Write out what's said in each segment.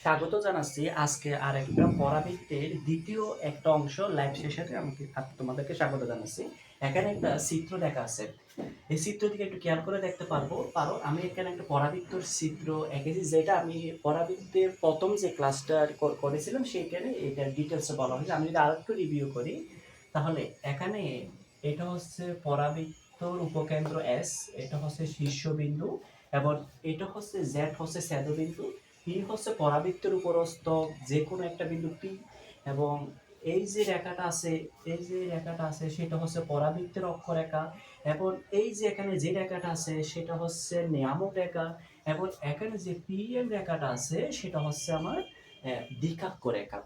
স্বাগত জানাচ্ছি আজকে আর একটা পরাবৃত্তের দ্বিতীয় একটা অংশ লাইভ সেশনে আপ- তোমাদেরকে স্বাগত জানাচ্ছি। এখানে একটা চিত্র দেখা আছে। এই চিত্র দিকে একটু খেয়াল করে দেখতে পারব। পারো, আমি এখানে একটা পরাবৃত্তর চিত্র এঁকেছি, যেটা আমি পরাবৃত্তের প্রথম যে ক্লাসটা করেছিলাম, সেইখানে এটা ডিটেলসে বলা হয়েছে। আমি যদি আর একটু রিভিউ করি, তাহলে এখানে এটা হচ্ছে পরাবৃত্তর উপকেন্দ্র এস এটা হচ্ছে শীর্ষবিন্দু, এবং এটা হচ্ছে জেড হচ্ছে স্যাদবিন্দু পি হচ্ছে পরাবৃত্তের উপরস্থ যে কোনো একটা বিন্দু পি এবং এই যে রেখাটা আছে, এই যে রেখাটা আছে সেটা হচ্ছে পরাবৃত্তের অক্ষরেখা এবং এই যে এখানে যে রেখাটা আছে সেটা হচ্ছে নিয়ামক রেখা এবং এখানে যে পি এম রেখাটা আছে সেটা হচ্ছে আমার দ্বিকাক্ষ রেখা।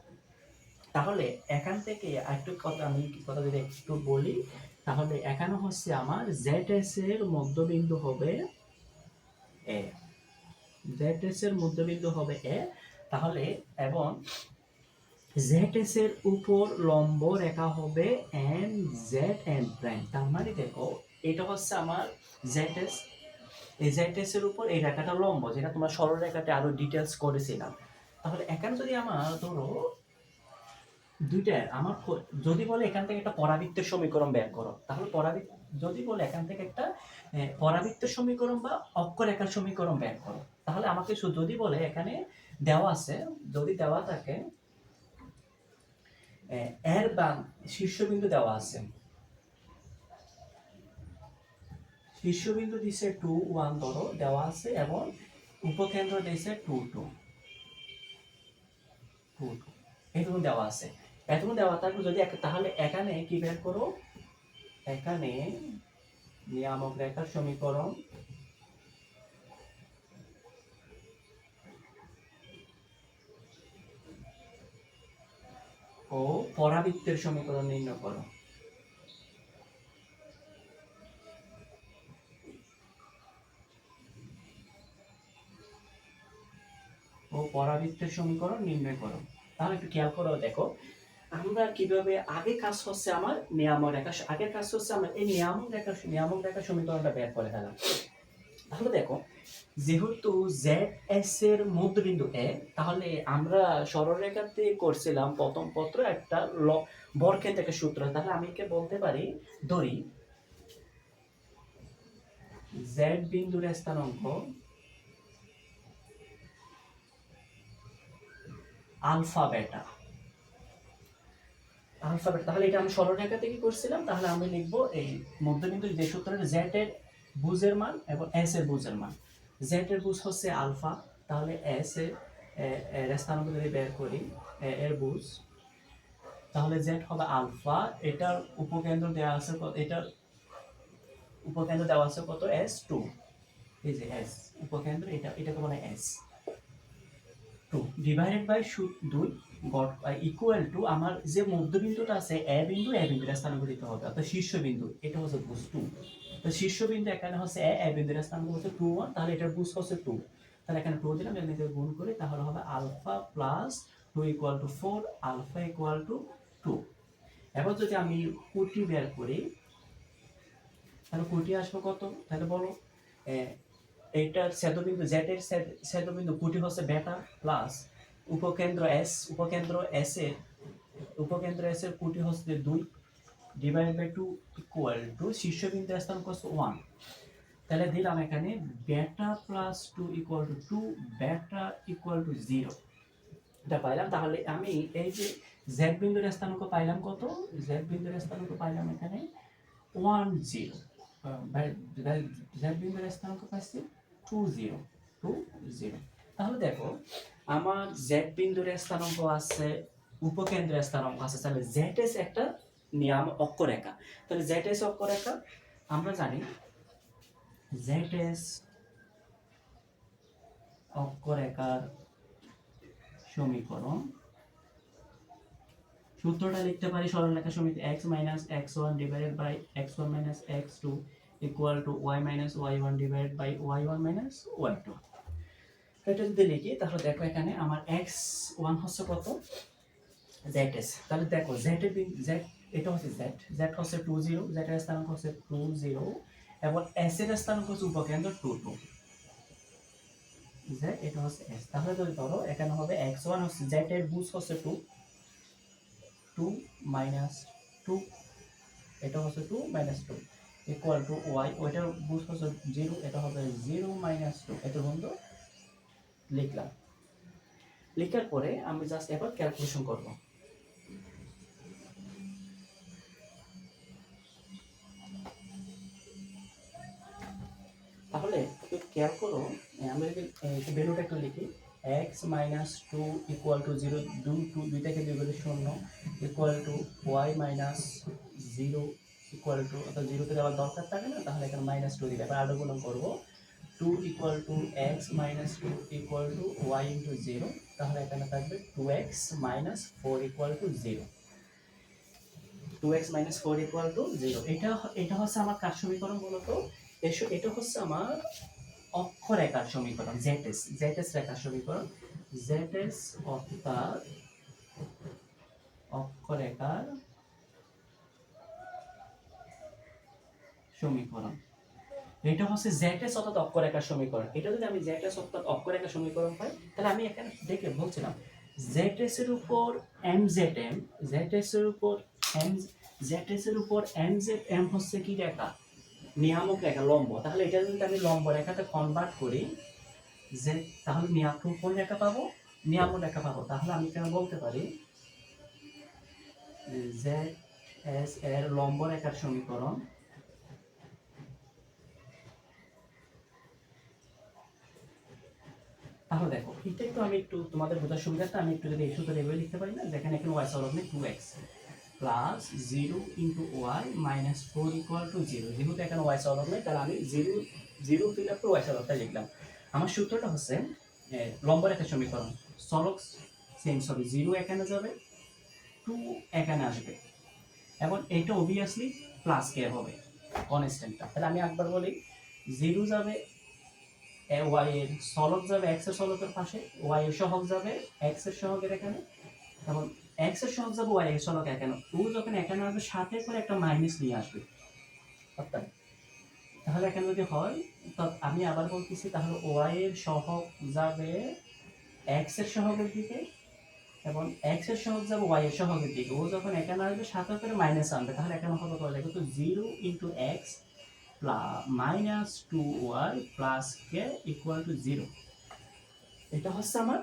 তাহলে এখান থেকে একটু কথা আমি কথা যদি একটু বলি, তাহলে এখানে হচ্ছে আমার জেড এস এর মধ্যবিন্দু হবে এ জেড এর মধ্যবিন্দু হবে এ তাহলে এবং জেড এর উপর লম্ব রেখা হবে এম জেড এন প্রাইম তার মানে দেখো, এটা হচ্ছে আমার জেড এই জেড এর উপর এই রেখাটা লম্ব, যেটা তোমার সরল রেখাতে আরও ডিটেলস করেছিলাম। তাহলে এখানে যদি আমার ধরো দুইটা আমার যদি বলে এখান থেকে একটা পরাবৃত্তের সমীকরণ বের করো, তাহলে পরাবৃত্ত যদি বলে এখান থেকে একটা পরাবৃত্তের সমীকরণ বা অক্ষরেখার সমীকরণ বের করো, তাহলে আমাকে যদি বলে এখানে দেওয়া আছে, যদি দেওয়া থাকে এর বাম শীর্ষবিন্দু দেওয়া আছে। শীর্ষবিন্দু দিছে টু ওয়ান ধরো, দেওয়া আছে, এবং উপকেন্দ্র দিছে টু টু। Two two. এটুকু দেওয়া আছে। এটুকু দেওয়া থাকবে যদি তাহলে এখানে কি বের করো? এখানে নিয়ামক রেখার সমীকরণ। ও পরাবৃত্তের সমীকরণ নির্ণয় করো। ও পরাবৃত্তের সমীকরণ নির্ণয় করো। তাহলে একটু খেয়াল করো, দেখো। আমরা কীভাবে আগে কাজ হচ্ছে আমার নিয়ামক রেখা আগে কাজ হচ্ছে আমার এই নিয়ামক রেখা নিয়ামক রেখা সমীকরণটা বের করে ফেলা তাহলে দেখো, যেহেতু জেড এস এর মধ্যবিন্দু এ তাহলে আমরা সরলরেখাতে করছিলাম প্রথম পত্র একটা ল থেকে সূত্র। তাহলে আমি কে বলতে পারি, ধরি জেড বিন্দুর স্থানাঙ্ক আলফা বেটা। আলফা বেটা তাহলে এটা আমি সরলরেখা থেকে করছিলাম, তাহলে আমি লিখব এই মধ্যবিন্দু যে সূত্রটা জেড এর বুঝের মান এবং এস এর বুঝের মান। জেড এর বুঝ হচ্ছে আলফা, তাহলে এস এর স্থানাঙ্ক যদি বের করি এর বুঝ, তাহলে জেড হবে আলফা, এটার উপকেন্দ্র দেওয়া আছে এটার উপকেন্দ্র দেওয়া আছে কত? এস টু এই যে এস উপকেন্দ্র, এটা, এটাকে বলে এস টু ডিভাইডেড বাই দুই। গট ইকুয়াল টু আমার যে মধ্যবিন্দুটা আছে এ বিন্দু এ বিন্দুর স্থানাঙ্ক দিতে হবে। অর্থাৎ শীর্ষবিন্দু এটা হচ্ছে বুঝ টু তো শীর্ষবিন্দু এখানে হচ্ছে এ এ বিন্দুর স্থানাঙ্ক হচ্ছে টু ওয়ান তাহলে এটার বুঝ হচ্ছে টু তাহলে এখানে টু দিলাম এখানে যদি গুণ করি তাহলে হবে alpha plus two equal to four alpha equal to two এবার যদি আমি কুটি বের করি তাহলে কুটি আসবে কত? তাহলে বলো এ, এইটার সেদবিন্দু সেদ- সেদবিন্দু কুটি হচ্ছে বেটা প্লাস উপকেন্দ্র এস উপকেন্দ্র এস এর উপকেন্দ্র এস এর কুটি হচ্ছে দুই divide by two equal to শীর্ষবিন্দু স্থানাঙ্ক ওয়ান তাহলে দিলাম এখানে beta plus two equal to two beta equal to zero এটা পাইলাম, তাহলে আমি এই যে জেড বিন্দুর স্থানাঙ্ক পাইলাম কত? জেড বিন্দুর স্থানাঙ্ক পাইলাম এখানে ওয়ান জিরো জেড বিন্দুর স্থানাঙ্ক পাইছি টু জিরো টু জিরো তাহলে দেখো আমার জেড বিন্দুর স্থানাঙ্ক আছে, উপকেন্দ্রের স্থানাঙ্ক আছে। তাহলে জেড এস একটা নিয়ম অক্ষরেখা। তাহলে জেড এস অক্ষরেখা, আমরা জানি জেড এস অক্ষরেখার সমীকরণ। সূত্রটা লিখতে পারি সরলরেখা সমিতি X minus X one divided by X one minus X two equal to Y minus Y one divided by Y one minus Y two এটা যদি লিখি, তাহলে দেখো এখানে আমার এক্স ওয়ান হচ্ছে কত? জেড এস তাহলে দেখো জেড এর জেড এটা হচ্ছে জেড জেড হচ্ছে টু জিরো জেড এর স্থানাঙ্ক হচ্ছে টু জিরো এবং এস এর স্থানাঙ্ক হচ্ছে উপকেন্দ্র টু টু জেড এটা হচ্ছে এস তাহলে যদি ধরো, এখানে হবে এক্স ওয়ান হচ্ছে জেড এর বুঝ হচ্ছে টু টু মাইনাস টু এটা হচ্ছে two minus two equal to Y ওইটার বুঝ হচ্ছে জিরো এটা হবে জিরো মাইনাস টু এটা বন্ধু? লিখলাম। লেখার পরে আমি জাস্ট এবার ক্যালকুলেশন করব। তাহলে খেয়াল করো এ, আমরা যদি ভ্যালুটা একটু লিখি X minus two equal to zero দুই টু দুইটাকে দুই বলে শূন্য equal to Y minus zero equal to অর্থাৎ জিরোতে দেওয়ার দরকার থাকে না তাহলে এখানে মাইনাস টু দিলে এবার আরও গুণন করব two equal to X minus two equal to Y into zero তাহলে এখানে থাকবে two X minus four equal to zero two X minus four equal to zero এটা এটা হচ্ছে আমার কার সমীকরণ এসো, এটা হচ্ছে আমার অক্ষরেখার সমীকরণ জেটেস জেটেস রেখার সমীকরণ। জেটেস অর্থাৎ অক্ষরেখার সমীকরণ। এটা হচ্ছে জেটেস অর্থাৎ অক্ষরেখার সমীকরণ। এটা যদি আমি জেটেস অর্থাৎ অক্ষরেখার সমীকরণ পাই, তাহলে আমি এখানে দেখে বলছিলাম জেটেস এর উপর এম জেড এম জেটেস এর উপর এম জেটেস এর উপর এম জেড এম হচ্ছে কি রেখা? নিয়ামক রেখা, লম্ব। তাহলে এটা যদি আমি লম্ব রেখাতে কনভার্ট করি যে তাহলে নিয়ামক কোন রেখা পাবো? নিয়ামক রেখা পাবো। তাহলে আমি কেন বলতে পারি জেড এস এর লম্ব রেখার সমীকরণ তাহলে দেখো এটা একটু আমি একটু তোমাদের বোঝার সুবিধাটা আমি একটু যদি এই সূত্রে এভাবে লিখতে পারি না যেখানে এখানে ওয়াই সলভ নেই two X plus zero into Y minus four equal to zero যেহেতু এখানে ওয়াই সলভ নেই তাহলে আমি zero zero fill up to Y সলভটা লিখলাম। আমার সূত্রটা হচ্ছে লম্ব রেখার সমীকরণ। সলক সেম সরি জিরো এখানে যাবে টু এখানে আসবে। এবং এটা অবভিয়াসলি প্লাস কে হবে কনস্ট্যান্টটা তাহলে আমি একবার বলি জিরো যাবে ওয়াই এর সলক যাবে, এক্সের সলকের পাশে, ওয়াই এর সহগ যাবে, এক্সের সহগের এখানে। এবং এক্সের সহগ যাবে, ওয়াই এর সহগ এখানে। টু যখন এখানে আসবে, সাথে করে একটা মাইনাস নিয়ে আসবে। অর্থাৎ, তাহলে এখানে যদি হয় তো আমি আবার বলতেছি, তাহলে ওয়াই এর সহগ যাবে এক্সের সহগের দিকে এবং এক্সের সহগ যাবে ওয়াই এর সহগের দিকে। ও যখন এখানে আসবে, সাথে করে মাইনাস আনবে, তাহলে এখানে হবে কত? দেখো তো zero into X minus two Y plus K equal to zero এটা হচ্ছে আমার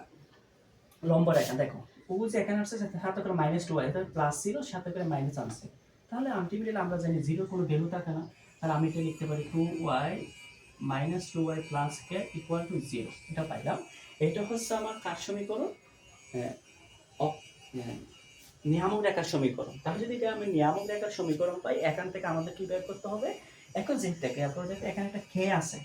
লম্ব রেখা দেখো। ও যে এখানে আসছে সাথে করে minus two Y plus zero সাথে করে মাইনাস আনছে। তাহলে আলটিমেটলি আমরা জানি জিরো কোনো ভ্যালু থাকে না। তাহলে আমি এটা লিখতে পারি two Y minus two Y plus K equal to zero এটা পাইলাম। এটা হচ্ছে আমার কার সমীকরণ? হ্যাঁ, হ্যাঁ, নিয়ামক রেখার সমীকরণ। তাহলে যদি আমি নিয়ামক রেখার সমীকরণ পাই এখান থেকে আমাদের কি বের করতে হবে? এখন যেটা এরপর দেখো, এখানে একটা কে আছে।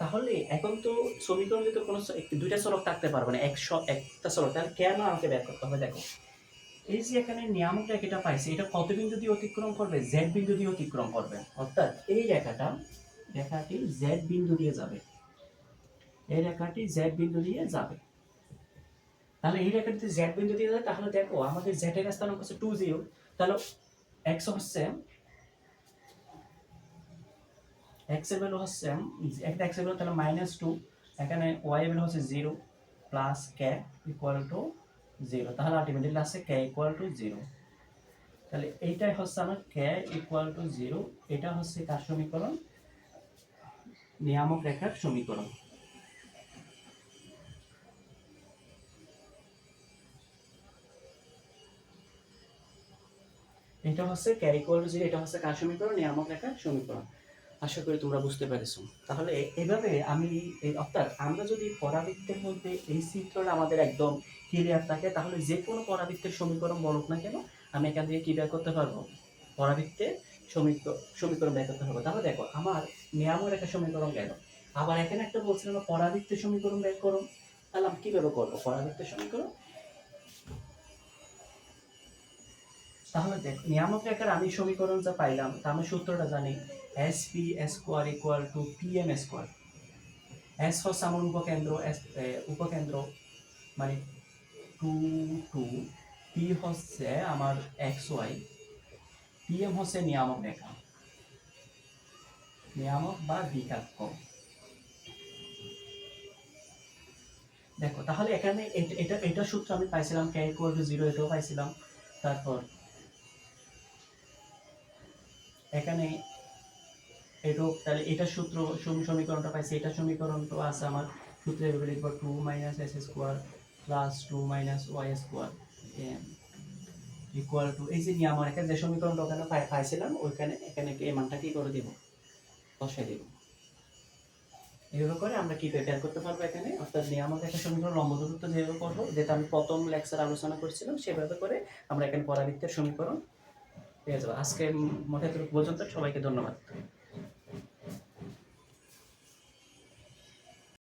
তাহলে এখন তো সমীকরণ যদি কোনো দুইটা চলক থাকতে পারবে না। একশো একটা চলক তাহলে কেন আমাকে বের করতে হবে? দেখো, এই যে এখানে নিয়ামক রেখাটা পাইছে, এটা কত বিন্দু দিয়ে অতিক্রম করবে? জেড বিন্দু দিয়ে অতিক্রম করবে। অর্থাৎ এই রেখাটা, রেখাটি জেড বিন্দু দিয়ে যাবে। এই রেখাটি জেড বিন্দু দিয়ে যাবে। তাহলে এই রেখাটি যদি জেড বিন্দু দিয়ে যায়, তাহলে দেখো, আমাদের জেড এর স্থানাঙ্ক হচ্ছে টু জিরো তাহলে এক্স হচ্ছে এক্সের ভ্যালু হচ্ছে একটা এক্সের ভ্যালু তাহলে মাইনাস টু এখানে ওয়াই ভ্যালু হচ্ছে zero plus K equal to zero তাহলে আলটিমেটলি আসছে কে ইকুয়াল টু জিরো তাহলে এইটাই হচ্ছে আমার কে ইকুয়াল টু জিরো এটা হচ্ছে কার সমীকরণ? নিয়ামক রেখার সমীকরণ। এটা হচ্ছে কে টু জিরো এটা হচ্ছে কার সমীকরণ? নিয়ামক রেখার সমীকরণ। আশা করি তোমরা বুঝতে পেরেছ। তাহলে এভাবে আমি অর্থাৎ আমরা যদি পরাবৃত্তের মধ্যে এই চিত্রটা আমাদের একদম ক্লিয়ার থাকে, তাহলে যে কোনো পরাবৃত্তের সমীকরণ বলুক না কেন, আমি এখান থেকে কি বের করতে পারব? পরাবৃত্তের সমীকরণ সমীকরণ বের করতে পারব। তাহলে দেখো, আমার নিয়ামক একটা সমীকরণ গেল। আবার এখানে একটা বলছিলাম, পরাবৃত্তের সমীকরণ বের করো। তাহলে আমি কীভাবে করব? পরাবৃত্তের সমীকরণ? তাহলে দেখ, নিয়ামক রেখার আমি সমীকরণ যা পাইলাম, তা আমি সূত্রটা জানি। S P square equal to P M square S হচ্ছে আমার উপকেন্দ্র এস উপকেন্দ্র মানে টু টু পি হচ্ছে আমার এক্স ওয়াই পি এম হচ্ছে নিয়ামক রেখা নিয়ামক বা বিকাক্ষ। দেখো, তাহলে এখানে এট- এটা সূত্র আমি পাইছিলাম কে ইকুয়াল টু জিরো এটাও পাইছিলাম। তারপর এখানে এটাও তাহলে এটা সূত্র সম- সমীকরণটা পাইছি, এটা সমীকরণ তো আছে আমার সূত্রে লিখব two minus S square plus two minus Y square equal to এই যে নিয়ে আমার এখানে যে সমীকরণটা ওখানে পাই- পাইছিলাম, ওইখানে, এখানে এই মানটা কি করে দিব? বসাই দিব। এইভাবে করে আমরা কি বের করতে পারব এখানে? অর্থাৎ নিয়ামক একটা সমীকরণ লম্ব দূরত্ব যেভাবে করব যেটা আমি প্রথম লেকচার আলোচনা করছিলাম, সেভাবে করে আমরা এখানে পরাবৃত্তের সমীকরণ পেয়ে যাব আজকে মোটামুটি পর্যন্ত। সবাইকে ধন্যবাদ।